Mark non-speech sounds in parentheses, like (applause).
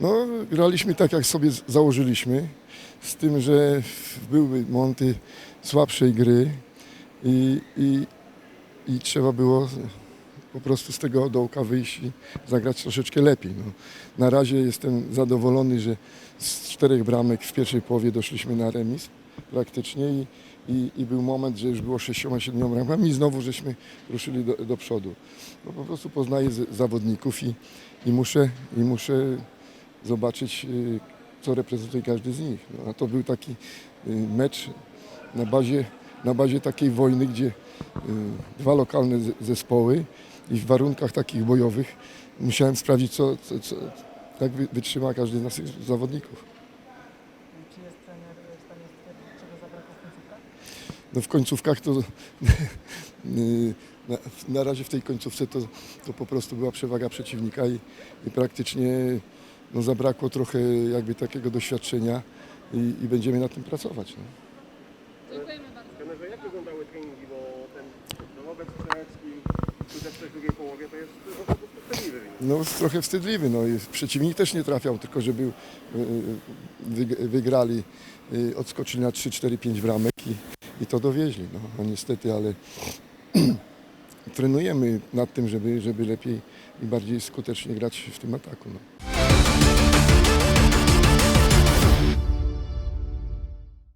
No, graliśmy tak, jak sobie założyliśmy, z tym, że były monty słabszej gry i, i, i trzeba było po prostu z tego dołka wyjść i zagrać troszeczkę lepiej. No. Na razie jestem zadowolony, że z czterech bramek w pierwszej połowie doszliśmy na remis praktycznie i, i, i był moment, że już było sześcioma, siedmioma bramkami i znowu żeśmy ruszyli do, do przodu. No, po prostu poznaję zawodników i, i, muszę, i muszę zobaczyć, y, co reprezentuje każdy z nich. No, a to był taki y, mecz na bazie, na bazie takiej wojny, gdzie y, dwa lokalne zespoły i w warunkach takich bojowych musiałem sprawdzić, co, co, co, jak wy- wytrzyma każdy z naszych zawodników. Czy jest trener w stanie stwierdzić, czego zabrakło w końcówkach? No w końcówkach to (laughs) na, na razie w tej końcówce to, to po prostu była przewaga przeciwnika i, i praktycznie no, zabrakło trochę jakby takiego doświadczenia i, i będziemy nad tym pracować. No. Dziękujemy bardzo. Trenerze, jak wyglądały treningi, bo ten dorobek strzelecki w drugiej połowie to jest po prostu wstydliwy wynik. No jest trochę wstydliwy, no i przeciwnik też nie trafiał, tylko że był, y, wyg- wygrali, y, odskoczyli na 3, 4, 5 bramek i, i to dowieźli. No, no niestety, ale (clears throat) trenujemy nad tym, żeby, żeby lepiej i bardziej skutecznie grać w tym ataku. No.